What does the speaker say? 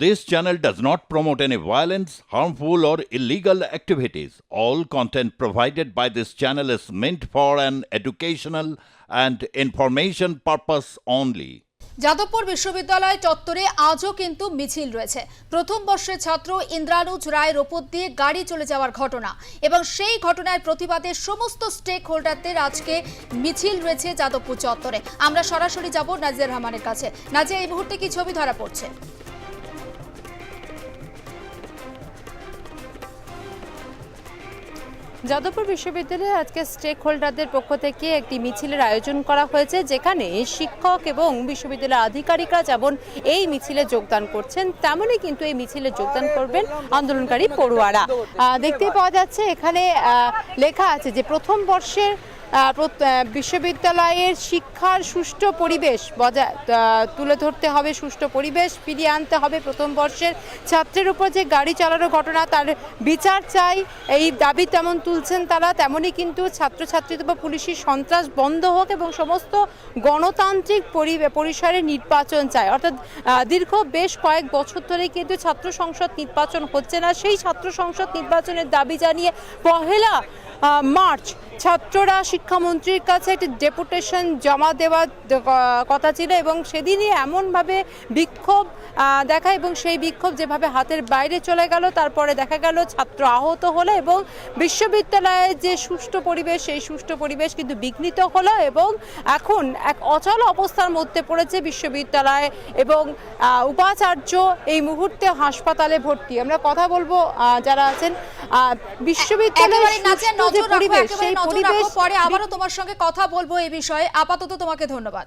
This channel does not promote any violence, harmful, or illegal activities. All content provided by this channel is meant for an educational and information purpose only. Jadavpur বিশ্ববিদ্যালয় চত্বরে আজও কিন্তু মিছিল রয়েছে। প্রথম বর্ষের ছাত্র ইন্দ্রানুজ রায়ের ওপর দিয়ে গাড়ি চলে যাওয়ার ঘটনা। এবং সেই ঘটনার প্রতিবাদে সমস্ত স্টেক হোল্ডারদের আজকে মিছিল রয়েছে যাদবপুর চত্বরে। আমরা সরাসরি যাব নাজিয়া রহমানের কাছে। নাজিয়া এই মুহূর্তে কি ছবি ধরা পড়ছে? যাদবপুর বিশ্ববিদ্যালয়ে আজকে স্টেক হোল্ডারদের পক্ষ থেকে একটি মিছিলের আয়োজন করা হয়েছে, যেখানে শিক্ষক এবং বিশ্ববিদ্যালয়ের আধিকারিকরা যেমন এই মিছিলে যোগদান করছেন, তেমনই কিন্তু এই মিছিলে যোগদান করবেন আন্দোলনকারী পড়ুয়ারা। দেখতে পাওয়া যাচ্ছে এখানে লেখা আছে যে প্রথম বর্ষের বিশ্ববিদ্যালয়ের শিক্ষার সুষ্ঠু পরিবেশ বজায় তুলে ধরতে হবে, সুষ্ঠু পরিবেশ ফিরিয়ে আনতে হবে। প্রথম বর্ষের ছাত্রের উপর যে গাড়ি চালানোর ঘটনা, তার বিচার চাই। এই দাবি তেমন তুলছেন তারা তেমনই কিন্তু ছাত্রছাত্রীদের বা পুলিশি সন্ত্রাস বন্ধ হোক এবং সমস্ত গণতান্ত্রিক পরিসরে নির্বাচন চায় অর্থাৎ দীর্ঘ বেশ কয়েক বছর ধরেই কিন্তু ছাত্র সংসদ নির্বাচন হচ্ছে না। সেই ছাত্র সংসদ নির্বাচনের দাবি জানিয়ে পহেলা মার্চ, ছাত্ররা শিক্ষামন্ত্রীর কাছে একটি ডেপুটেশন জমা দেওয়ার কথা ছিল এবং সেদিনই এমনভাবে বিক্ষোভ দেখা এবং সেই বিক্ষোভ যেভাবে হাতের বাইরে চলে গেল, তারপরে দেখা গেল ছাত্র আহত হলো এবং বিশ্ববিদ্যালয়ে যে সুষ্ঠু পরিবেশ, সেই সুষ্ঠু পরিবেশ কিন্তু বিঘ্নিত হলো এবং এখন এক অচল অবস্থার মধ্যে পড়েছে বিশ্ববিদ্যালয় এবং উপাচার্য এই মুহূর্তে হাসপাতালে ভর্তি। আমরা কথা বলব যারা আছেন বিশ্ববিদ্যালয়ের নজর রাখো পরে আবারও তোমার সঙ্গে কথা বলব এই বিষয়ে। আপাতত তোমাকে ধন্যবাদ।